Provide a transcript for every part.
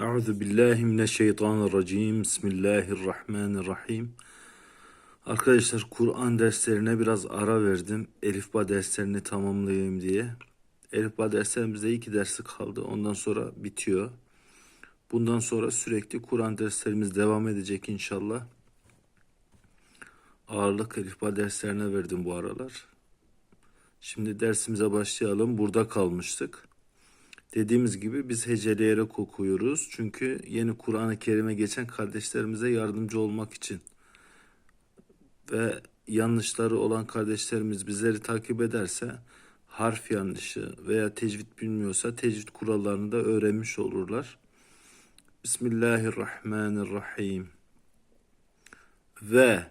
Euzu billahi mineşşeytanirracim. Bismillahirrahmanirrahim. Arkadaşlar Kur'an derslerine biraz ara verdim. Elifba derslerini tamamlayayım diye. Elifba derslerimizde iki dersi kaldı. Ondan sonra bitiyor. Bundan sonra sürekli Kur'an derslerimiz devam edecek inşallah. Ağırlık Elifba derslerine verdim bu aralar. Şimdi dersimize başlayalım. Burada kalmıştık. Dediğimiz gibi biz heceleyerek okuyoruz. Çünkü yeni Kur'an-ı Kerim'e geçen kardeşlerimize yardımcı olmak için. Ve yanlışları olan kardeşlerimiz bizleri takip ederse harf yanlışı veya tecvid bilmiyorsa tecvid kurallarını da öğrenmiş olurlar. Bismillahirrahmanirrahim. Ve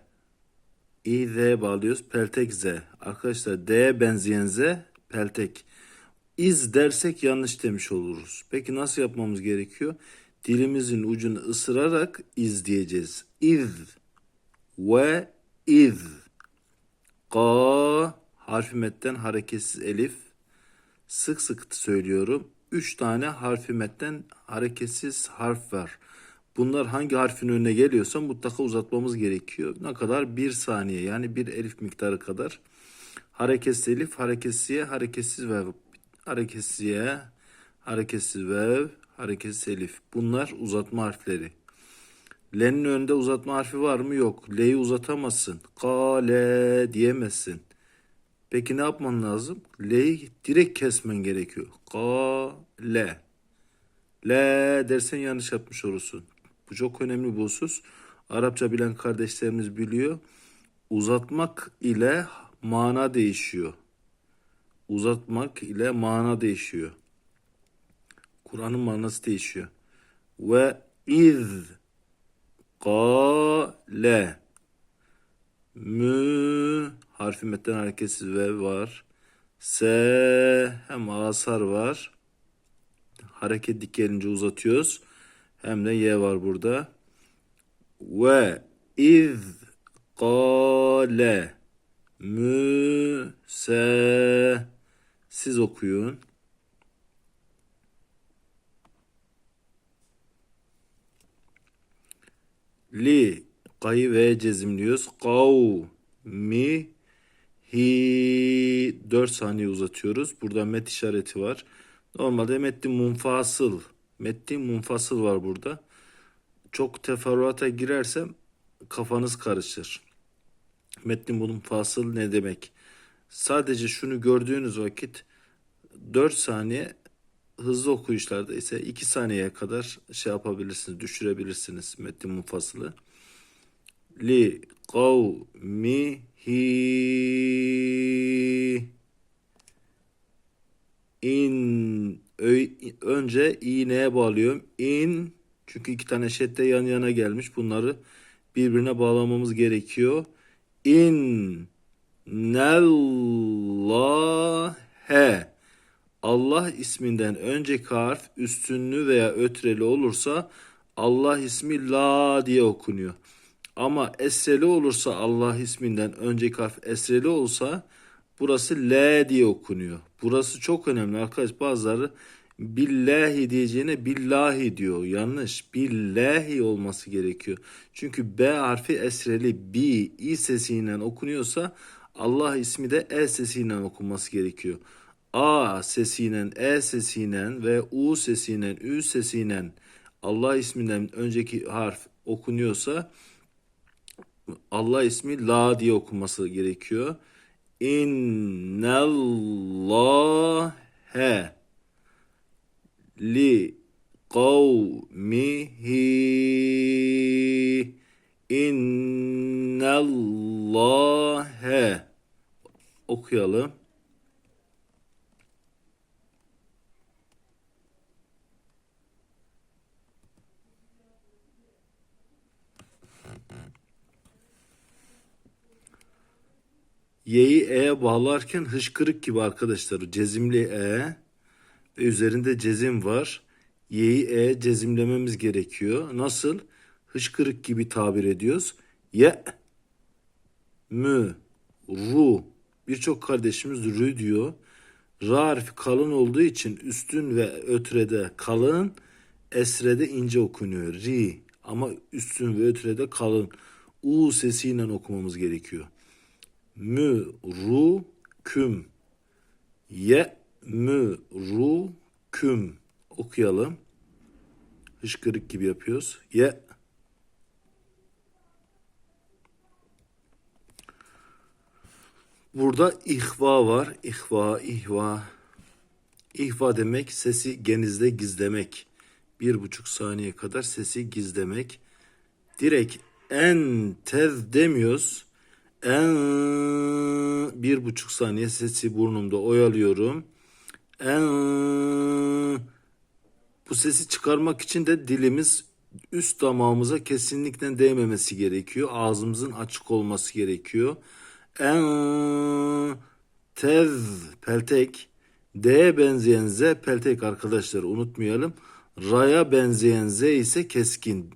İ Z bağlıyoruz. Peltek Z. Arkadaşlar D'ye benzeyen Z peltek. İz dersek yanlış demiş oluruz. Peki nasıl yapmamız gerekiyor? Dilimizin ucunu ısırarak iz diyeceğiz. İz ve iz. Ka harfi metten hareketsiz elif. Sık sık söylüyorum. Üç tane harfi metten hareketsiz harf var. Bunlar hangi harfin önüne geliyorsa mutlaka uzatmamız gerekiyor. Ne kadar? Bir saniye yani bir elif miktarı kadar. Hareketsiz elif, hareketsiye, hareketsiz vev, hareketsiye, hareketsiz vev, hareketsiz elif. Bunlar uzatma harfleri. L'nin önünde uzatma harfi var mı? Yok. L'yi uzatamazsın. Kale diyemezsin. Peki ne yapman lazım? L'yi direkt kesmen gerekiyor. Kale. Le dersen yanlış yapmış olursun. Bu çok önemli bir husus. Arapça bilen kardeşlerimiz biliyor. Uzatmak ile mana değişiyor. Uzatmak ile mana değişiyor. Kur'an'ın manası değişiyor. Ve iz kale mü harfi metten hareketsiz ve var. Se hem asar var. Hareket dik gelince uzatıyoruz. Hem de y var burada. Ve iz kale mü se siz okuyun. Li kayı ve cezimliyoruz. Kav mi hi 4 saniye uzatıyoruz. Burada met işareti var. Normalde metni munfasıl. Metni munfasıl var burada. Çok teferruata girersem kafanız karışır. Metni munfasıl ne demek? Sadece şunu gördüğünüz vakit 4 saniye hızlı okuyuşlarda ise 2 saniyeye kadar şey yapabilirsiniz, düşürebilirsiniz metni munfasılı. Li kavmihi in önce iğneye bağlıyorum. İn çünkü iki tane şedde yan yana gelmiş. Bunları birbirine bağlamamız gerekiyor. İn nellâhe Allah isminden önceki harf üstünlü veya ötreli olursa Allah ismi la diye okunuyor. Ama esreli olursa Allah isminden önceki harf esreli olsa burası L diye okunuyor. Burası çok önemli arkadaş. Bazıları billahi diyeceğine billahi diyor. Yanlış. Billahi olması gerekiyor. Çünkü B harfi esreli bi i sesiyle okunuyorsa Allah ismi de e sesiyle okunması gerekiyor. A sesiyle, E sesiyle ve U sesiyle, Ü sesiyle Allah isminden önceki harf okunuyorsa Allah ismi la diye okunması gerekiyor. İnnallâhe li kavmihi innallâhe okuyalım. Y'yi E'ye bağlarken hışkırık gibi arkadaşlar. Cezimli E ve üzerinde cezim var. Y'yi E cezimlememiz gerekiyor. Nasıl? Hışkırık gibi tabir ediyoruz. Ye, mü, ru. Birçok kardeşimiz rü diyor. Ra harfi kalın olduğu için üstün ve ötrede kalın, Esre'de ince okunuyor. Ri. Ama üstün ve ötürede kalın. U sesiyle okumamız gerekiyor. Mü, ru, küm. Ye, mü, ru, küm. Okuyalım. Hışkırık gibi yapıyoruz. Ye. Burada ihva var. İhva, ihva. İhva demek sesi genizde gizlemek. Bir buçuk saniye kadar sesi gizlemek. Direkt en tez demiyoruz. En bir buçuk saniye sesi burnumda oyalıyorum. En bu sesi çıkarmak için de dilimiz üst damağımıza kesinlikle değmemesi gerekiyor. Ağzımızın açık olması gerekiyor. En tez peltek D'ye benzeyen Z peltek arkadaşlar unutmayalım. Ra'ya benzeyen Z ise keskin.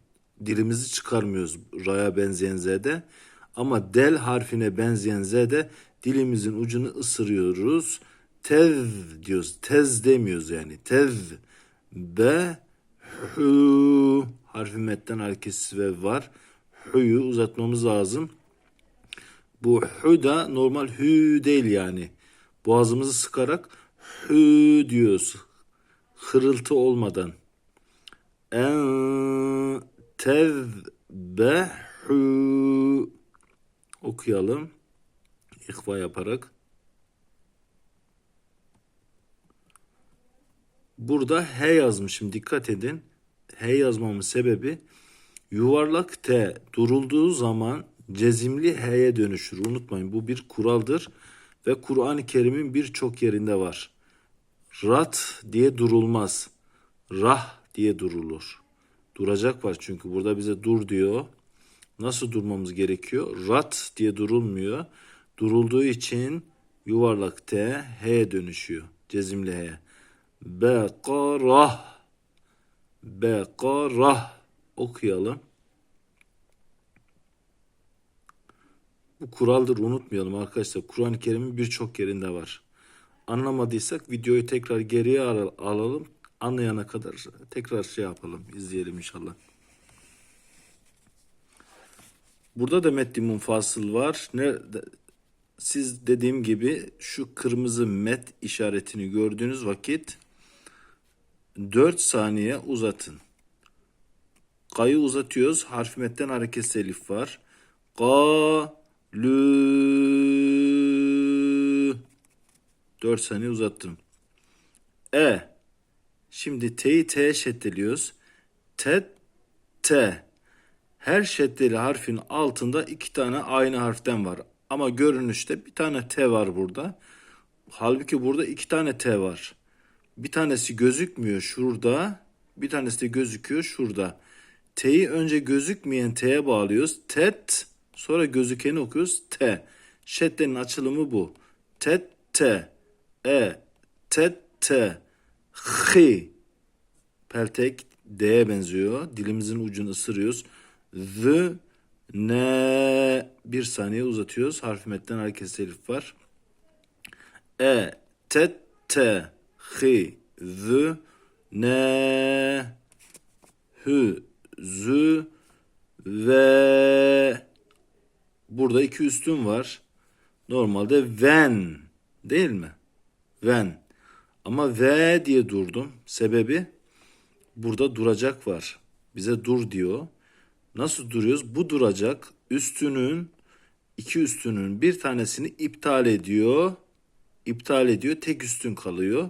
Dilimizi çıkarmıyoruz Ra'ya benzeyen Z'de. Ama del harfine benzeyen Z'de dilimizin ucunu ısırıyoruz. Tez diyoruz. Tez demiyoruz yani. Tez. B hu harfi metten hareketsiz ve var. Hu'yu uzatmamız lazım. Bu hü da normal hü değil yani. Boğazımızı sıkarak hü diyoruz. Hırıltı olmadan. En tezbehu okuyalım. İhva yaparak. Burada H yazmışım. Dikkat edin. H yazmamın sebebi yuvarlak T durulduğu zaman cezimli H'ye dönüşür. Unutmayın bu bir kuraldır ve Kur'an-ı Kerim'in birçok yerinde var. Rat diye durulmaz. Rah diye durulur. Duracak var çünkü burada bize dur diyor. Nasıl durmamız gerekiyor? Rat diye durulmuyor. Durulduğu için yuvarlak T H'ye dönüşüyor. Cezimli H'ye. Bekarah. Bekarah. Okuyalım. Bu kuraldır unutmayalım arkadaşlar. Kur'an-ı Kerim'in birçok yerinde var. Anlamadıysak videoyu tekrar geriye al- alalım. Anlayana kadar tekrar şey yapalım. izleyelim inşallah. Burada da metni munfasıl var. Nerede? Siz dediğim gibi şu kırmızı met işaretini gördüğünüz vakit 4 saniye uzatın. Ka'yı uzatıyoruz. Harfi metten hareketsiz elif var. Ka lü 4 saniye uzattım. E Şimdi T'yi T'ye şeddeliyoruz. T T her şeddeli harfin altında iki tane aynı harften var. Ama görünüşte bir tane T var burada. Halbuki burada iki tane T var. Bir tanesi gözükmüyor şurada. Bir tanesi de gözüküyor şurada. T'yi önce gözükmeyen T'ye bağlıyoruz. Tet sonra gözükeni okuyoruz. T. Şeddenin açılımı bu. Tet T. E. Tet T. Hi. Peltek D'ye benziyor. Dilimizin ucunu ısırıyoruz. Z. Ne. Bir saniye uzatıyoruz. Harfi metten hareketsiz elif var. E. Tet T. Hi. Z. Ne. Hü. Z. Ve. Burada iki üstün var. Normalde ven. Değil mi? Ven. Ama ve diye durdum. Sebebi burada duracak var. Bize dur diyor. Nasıl duruyoruz? Bu duracak üstünün iki üstünün bir tanesini iptal ediyor. İptal ediyor. Tek üstün kalıyor.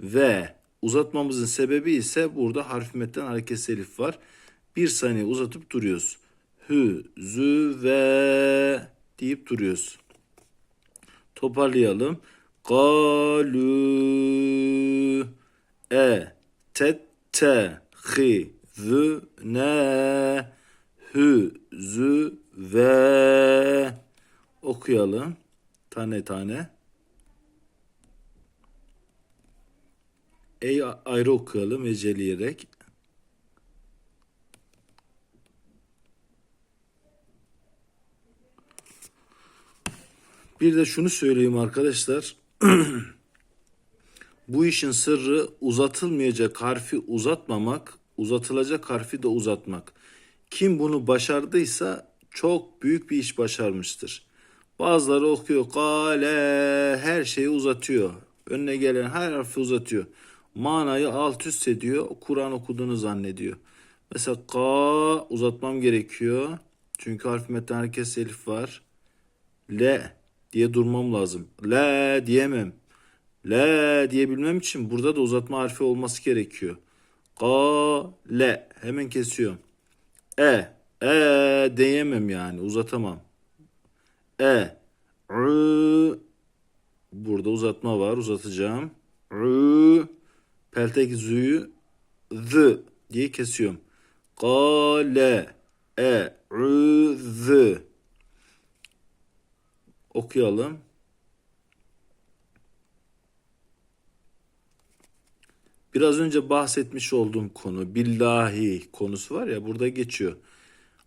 Ve uzatmamızın sebebi ise burada harfi metten hareketsiz elif var. Bir saniye uzatıp duruyoruz. Hü, zü ve deyip duruyoruz. Toparlayalım. Galü e tet te hi zü ne hü zü ve okuyalım tane tane. Ey ayrı okuyalım eceleyerek. Bir de şunu söyleyeyim arkadaşlar. Bu işin sırrı uzatılmayacak harfi uzatmamak, uzatılacak harfi de uzatmak. Kim bunu başardıysa çok büyük bir iş başarmıştır. Bazıları okuyor kale her şeyi uzatıyor. Önüne gelen her harfi uzatıyor. Manayı alt üst ediyor. Kur'an okuduğunu zannediyor. Mesela ka uzatmam gerekiyor. Çünkü harf metten herkes elif var. Le diye durmam lazım. Le diyemem. Le diyebilmem için burada da uzatma harfi olması gerekiyor. Ka le hemen kesiyorum. E e diyemem yani uzatamam. E ü burada uzatma var uzatacağım. Ü peltek zü'yü z diye kesiyorum. Kale e ü z okuyalım. Biraz önce bahsetmiş olduğum konu billahi konusu var ya burada geçiyor.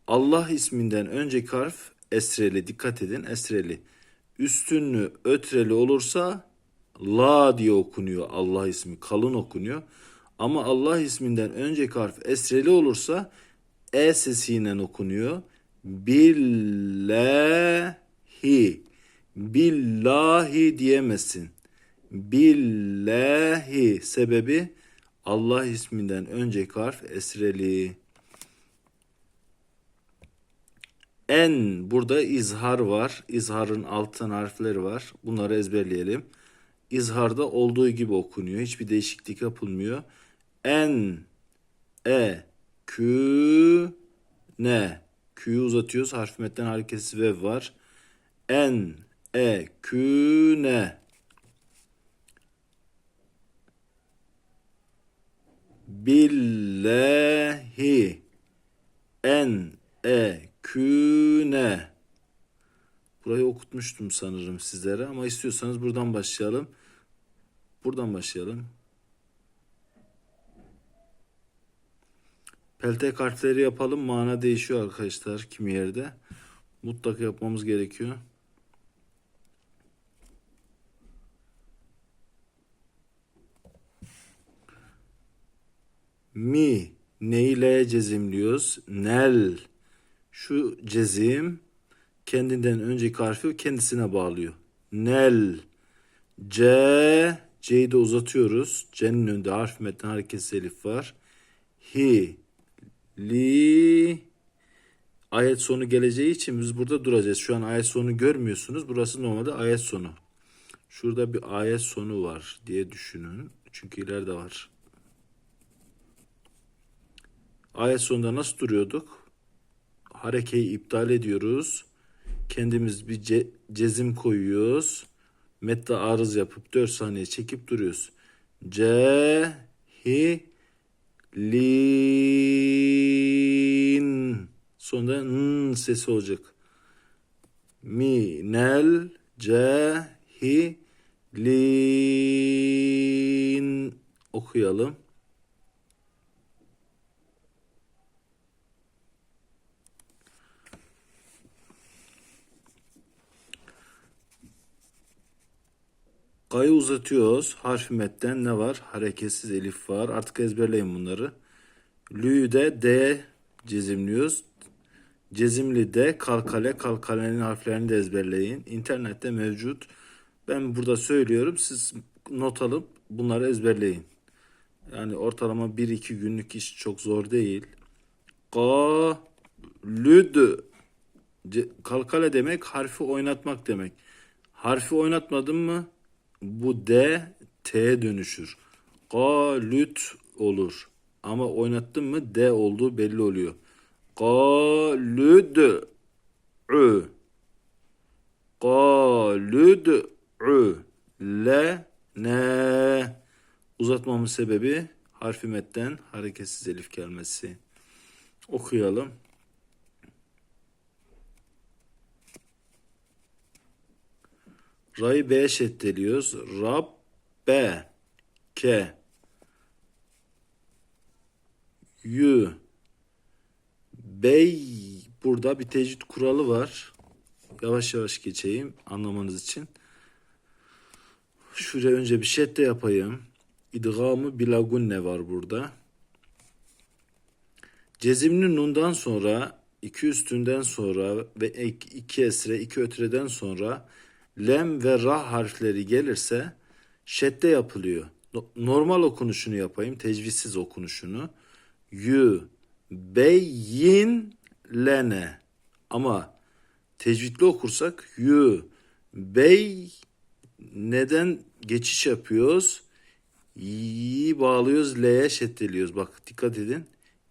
Allah isminden önceki harf esreli dikkat edin esreli. Üstünlü ötreli olursa la diye okunuyor Allah ismi kalın okunuyor. Ama Allah isminden önceki harf esreli olursa e sesiyle okunuyor. Billahi billahi diyemezsin. Billahi sebebi Allah isminden önceki harf esreli. En burada izhar var. İzharın altın harfleri var. Bunları ezberleyelim. İzharda olduğu gibi okunuyor. Hiçbir değişiklik yapılmıyor. En, e, kü, ne. Q'yu uzatıyoruz. Harf metten hareketsiz vev var. En, e, kü, ne. Billahi en e küne. Burayı okutmuştum sanırım sizlere ama istiyorsanız buradan başlayalım. Buradan başlayalım. Peltek harfleri yapalım. Mana değişiyor arkadaşlar kimi yerde. Mutlaka yapmamız gerekiyor. Mi neyle cezimliyoruz? Nel şu cezim kendinden önceki harfi kendisine bağlıyor. Nel C C'yi de uzatıyoruz. C'nin önünde harf metin hareketsiz elif var. Hi li ayet sonu geleceği için biz burada duracağız. Şu an ayet sonu görmüyorsunuz. Burası normalde ayet sonu. Şurada bir ayet sonu var diye düşünün. Çünkü ileride var. Ayet sonunda nasıl duruyorduk? Harekeyi iptal ediyoruz. Kendimiz bir ce- cezim koyuyoruz. Mette arız yapıp 4 saniye çekip duruyoruz. C hi lin sonra n sesi olacak. Mi nel c hi lin okuyalım. Ga'yı uzatıyoruz. Harfi metten ne var? Hareketsiz elif var. Artık ezberleyin bunları. Lü'yü de D cezimliyoruz. Cezimli D kalkale kalkalenin harflerini de ezberleyin. İnternette mevcut. Ben burada söylüyorum. Siz not alıp bunları ezberleyin. Yani ortalama 1-2 günlük iş çok zor değil. Ka lüd kalkale demek harfi oynatmak demek. Harfi oynatmadın mı bu D T'ye dönüşür. Galüt olur. Ama oynattın mı D olduğu belli oluyor. Galüd ü Galüd ü Le ne Uzatmamın sebebi harfi metten hareketsiz elif gelmesi. Okuyalım. Ra'yı B'ye şeddeliyoruz. Rabbe ke yü bey burada bir tecvid kuralı var. Yavaş yavaş geçeyim anlamanız için. Şuraya önce bir şedde yapayım. İdgamı bilagunne var burada. Cezimli nundan sonra iki üstünden sonra ve iki esre iki ötreden sonra lem ve ra harfleri gelirse şedde yapılıyor. No- Normal okunuşunu yapayım, tecvizsiz okunuşunu. Yü beyin lene. Ama tecvidli okursak yü bey neden geçiş yapıyoruz? Yi bağlıyoruz, L'ye şeddeliyoruz. Bak dikkat edin.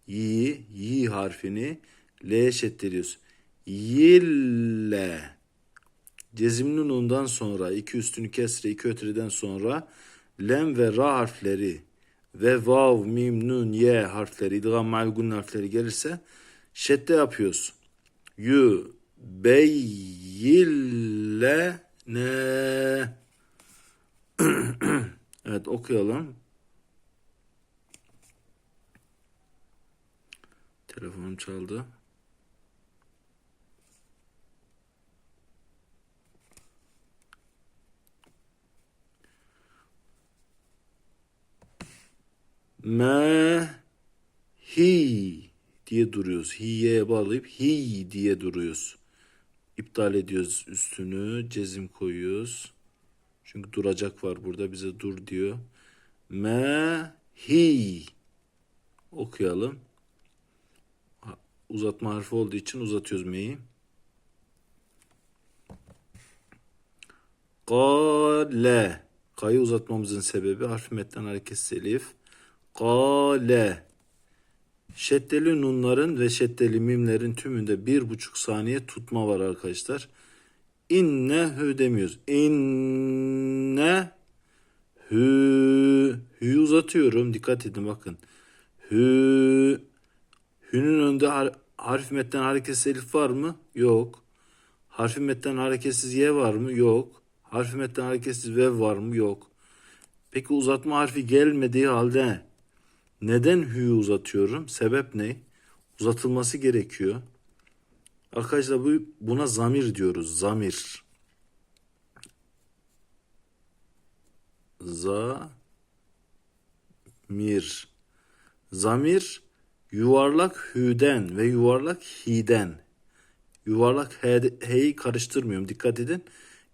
Yi, yi harfini L'ye şeddeliyoruz. Yille. Cezimli nundan sonra, iki üstünü kesre, iki ötreden sonra lem ve ra harfleri ve vav, mim, nun, ye harfleri, idgam, malgun harfleri gelirse şedde yapıyoruz. Yu, beyille, ne. Evet okuyalım. Telefonum çaldı. Me hi diye duruyoruz. Hi'ye bağlayıp hi diye duruyoruz. İptal ediyoruz üstünü. Cezim koyuyoruz. Çünkü duracak var burada. Bize dur diyor. Me hi okuyalım. Uzatma harfi olduğu için uzatıyoruz me'yi. Kale. K'yı uzatmamızın sebebi harfi metten hareketsiz elif. Kale. Şeddeli nunların ve şeddeli mimlerin tümünde bir buçuk saniye tutma var arkadaşlar. İnne hü demiyoruz. İnne hü. Hü uzatıyorum. Dikkat edin bakın. Hü. Hü'nün önünde har harf metten hareketsiz elif var mı? Yok. Harfi metten hareketsiz ye var mı? Yok. Harfi metten hareketsiz vev var mı? Yok. Peki uzatma harfi gelmediği halde neden hü'yü uzatıyorum? Sebep ne? Uzatılması gerekiyor. Arkadaşlar bu buna zamir diyoruz. Zamir. Zamir. Zamir yuvarlak hü'den ve yuvarlak hi'den. Yuvarlak he, he'yi karıştırmıyorum. Dikkat edin.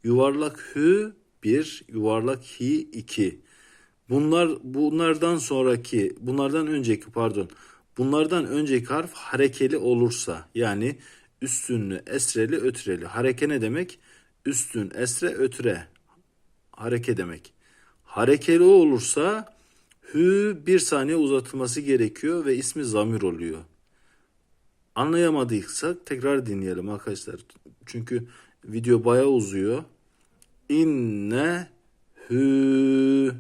Yuvarlak hü bir, yuvarlak hi iki. Bunlar bunlardan sonraki, bunlardan önceki pardon. Bunlardan önceki harf harekeli olursa yani üstünlü, esreli, ötreli. Hareke ne demek? Üstün, esre, ötre. Hareke demek. Harekeli olursa hü bir saniye uzatılması gerekiyor ve ismi zamir oluyor. Anlayamadıysak tekrar dinleyelim arkadaşlar. Çünkü video bayağı uzuyor. İnne hü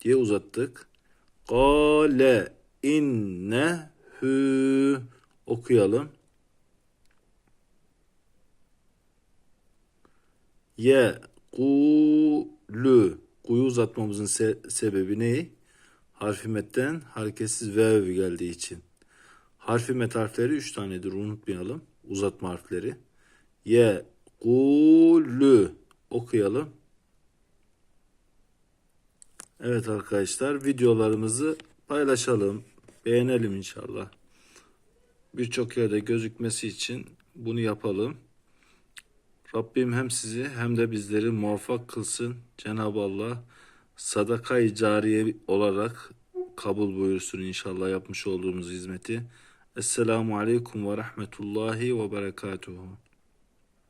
diye uzattık. Kale inne hü okuyalım. Ye kulü kuyu uzatmamızın se- sebebi ne? Harfi metten hareketsiz vev geldiği için. Harfi met harfleri 3 tanedir unutmayalım. Uzatma harfleri. Ye kulü okuyalım. Evet arkadaşlar videolarımızı paylaşalım. Beğenelim inşallah. Birçok yerde gözükmesi için bunu yapalım. Rabbim hem sizi hem de bizleri muvaffak kılsın. Cenab-ı Allah sadaka-i cariye olarak kabul buyursun inşallah yapmış olduğumuz hizmeti. Esselamu Aleyküm ve Rahmetullahi ve Berekatuhu.